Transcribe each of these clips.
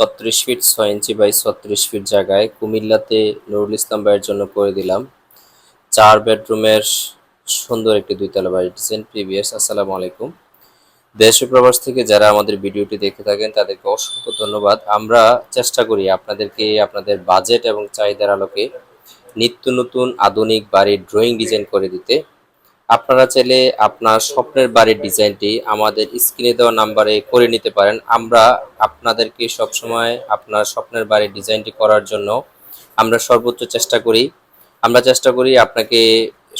ছত্রিশ ফিট ছয় inch by ছত্রিশ ফিট জায়গায় কুমিল্লাতে নুরুল ইসলাম ভাইয়ের জন্য করে দিলাম। চার বেডরুমের সুন্দর একটি দুইতলা বাড়ি ডিজাইন প্রিভিয়াস আসসালামু আলাইকুম। দেশ প্রবাস থেকে যারা আমাদের ভিডিওটি দেখে থাকেন, তাদেরকে অসংখ্য ধন্যবাদ। আমরা চেষ্টা করি আপনাদেরকে আপনাদের বাজেট এবং চাহিদার আলোকে নিত্য নতুন আধুনিক বাড়ির ড্রয়িং ডিজাইন করে দিতে। আপনারা চাইলে আপনার স্বপ্নের বাড়ির ডিজাইনটি আমাদের স্ক্রিনে দেওয়া নাম্বারে করে নিতে পারেন। আমরা আপনাদেরকে সবসময় আপনার স্বপ্নের বাড়ির ডিজাইনটি করার জন্য আমরা সর্বোচ্চ চেষ্টা করি। আমরা চেষ্টা করি আপনাকে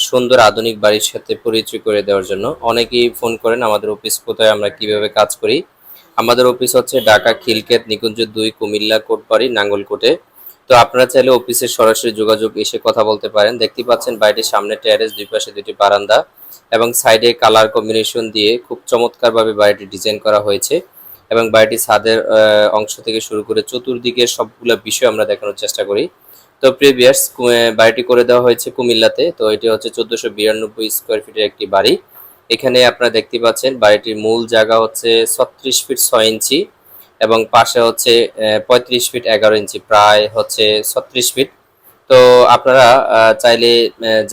সুন্দর আধুনিক বাড়ির সাথে পরিচয় করে দেওয়ার জন্য। অনেকেই ফোন করেন, আমাদের অফিস কোথায়? আমরা কীভাবে কাজ করি? আমাদের অফিস হচ্ছে ঢাকা খিলক্ষেত নিকুঞ্জ দুই কুমিল্লা কোটবাড়ি, নাঙ্গলকোটে। তো আপনারা চাইলে অফিসে সরাসরি যোগাযোগ এসে কথা বলতে পারেন। দেখতে পাচ্ছেন বাড়িটির সামনে টেরেস দুই পাশে দুটি বারান্দা এবং সাইডে কালার কম্বিনেশন দিয়ে খুব চমৎকারভাবে বাড়িটি ডিজাইন করা হয়েছে এবং বাড়িটি ছাদের অংশ থেকে শুরু করে চতুর্দিকের সবগুলো বিষয় আমরা দেখানোর চেষ্টা করি। তো প্রিভিয়াস বাড়িটি করে দেওয়া হয়েছে কুমিল্লাতে। তো এটি হচ্ছে চোদ্দশো বিরানব্বই স্কোয়ার ফিটের একটি বাড়ি। এখানে আপনারা দেখতে পাচ্ছেন বাড়িটির মূল জায়গা হচ্ছে ছত্রিশ ফিট ছয় ইঞ্চি। এবং পাশে হচ্ছে পঁয়ত্রিশ ফিট এগারো ইঞ্চি, প্রায় হচ্ছে ছত্রিশ ফিট। তো আপনারা চাইলে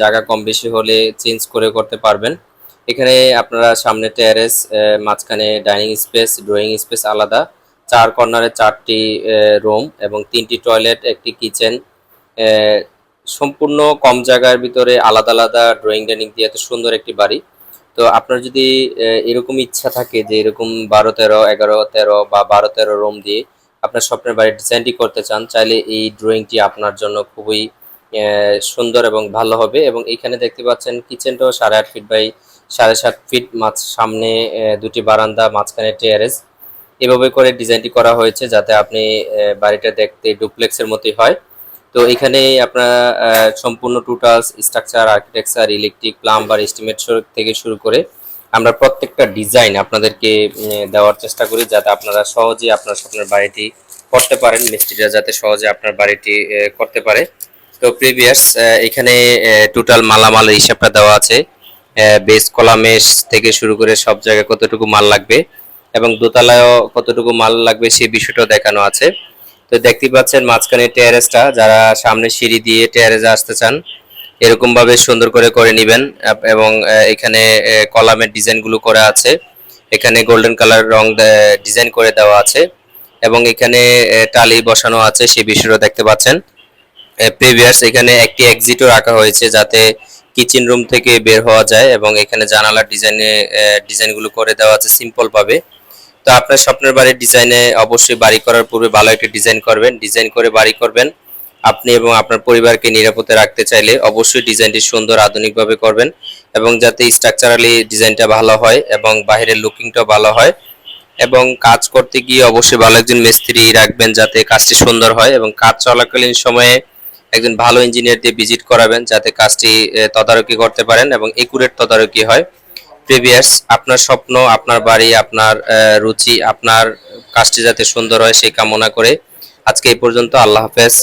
জায়গা কম বেশি হলে চেঞ্জ করে করতে পারবেন। এখানে আপনারা সামনে টেরেস মাঝখানে ডাইনিং স্পেস, ড্রয়িং স্পেস আলাদা। চার কর্নারে চারটি রুম এবং তিনটি টয়লেট, একটি কিচেন। সম্পূর্ণ কম জায়গার ভিতরে আলাদা আলাদা ড্রয়িং, ডাইনিং দিয়ে এত সুন্দর একটি বাড়ি। তো আপনার যদি এরকম ইচ্ছা থাকে যে এরকম বারো তেরো, এগারো তেরো বা বারো তেরো রুম দিয়ে আপনার স্বপ্নের বাড়ির ডিজাইনটি করতে চান, চাইলে এই ড্রয়িংটি আপনার জন্য খুবই সুন্দর এবং ভালো হবে। এবং এখানে দেখতে পাচ্ছেন কিচেনটাও সাড়ে আট ফিট বাই সাড়ে সাত ফিট মাঝ সামনে দুটি বারান্দা, মাঝখানে টেয়ারেস এভাবে করে ডিজাইনটি করা হয়েছে যাতে আপনি বাড়িটা দেখতে ডুপ্লেক্সের মতোই হয়। তো এখানে আপনারা সম্পূর্ণ totals structure architecture electric plumber estimate থেকে শুরু করে আমরা প্রত্যেকটা ডিজাইন আপনাদেরকে দেওয়ার চেষ্টা করি যাতে আপনারা সহজে আপনার স্বপ্নের বাড়িটি করতে পারেন, মিস্ত্রিরা যাতে সহজে আপনার বাড়িটি করতে পারে। তো প্রিভিয়াস এখানে টোটাল মালামালের হিসাবটা দেওয়া আছে। বেস কলামেশ থেকে শুরু করে সব জায়গায় কতটুকু মাল লাগবে এবং দোতলায়ও কতটুকু মাল লাগবে সেই বিষয়টাও দেখানো আছে। তো দেখতে পাচ্ছেন মাঝখানে টেয়ারেসটা যারা সামনে সিঁড়ি দিয়ে টেয়ারেজে আসতে চান এরকম ভাবে সুন্দর করে করে নেবেন এবং এখানে কলামের ডিজাইনগুলো করা আছে। এখানে গোল্ডেন কালার রং ডিজাইন করে দেওয়া আছে, এবং এখানে টালি বসানো আছে, সে বিষয়টা দেখতে পাচ্ছেন। প্রিভিয়াস এখানে একটি এক্সিটও রাখা হয়েছে যাতে কিচেন রুম থেকে বের হওয়া যায়, এবং এখানে জানালার ডিজাইনে ডিজাইনগুলো করে দেওয়া আছে সিম্পল ভাবে। তো আপনার স্বপ্নের বাড়ির ডিজাইনে অবশ্যই বাড়ি করার পূর্বে ভালো একটা ডিজাইন করবেন। ডিজাইন করে বাড়ি করবেন। আপনি এবং আপনার পরিবারকে নিরাপদে রাখতে চাইলে অবশ্যই ডিজাইনটি সুন্দর, আধুনিকভাবে করবেন এবং যাতে স্ট্রাকচারালি ডিজাইনটা ভালো হয় এবং বাইরের লুকিংটা ভালো হয় এবং কাজ করতে গিয়ে অবশ্যই ভালো একজন মিস্ত্রি রাখবেন যাতে কাজটি সুন্দর হয় এবং কাজ চলাকালীন সময়ে একজন ভালো ইঞ্জিনিয়ার দিয়ে ভিজিট করাবেন যাতে কাজটি তদারকি করতে পারেন এবং একুরেট তদারকি হয়। প্রিভিয়াস আপনার স্বপ্ন, আপনার বাড়ি, আপনার রুচি, আপনার কাজটি যাতে সুন্দর হয় সেই কামনা করে আজকে এই পর্যন্ত আল্লাহ হাফেজ।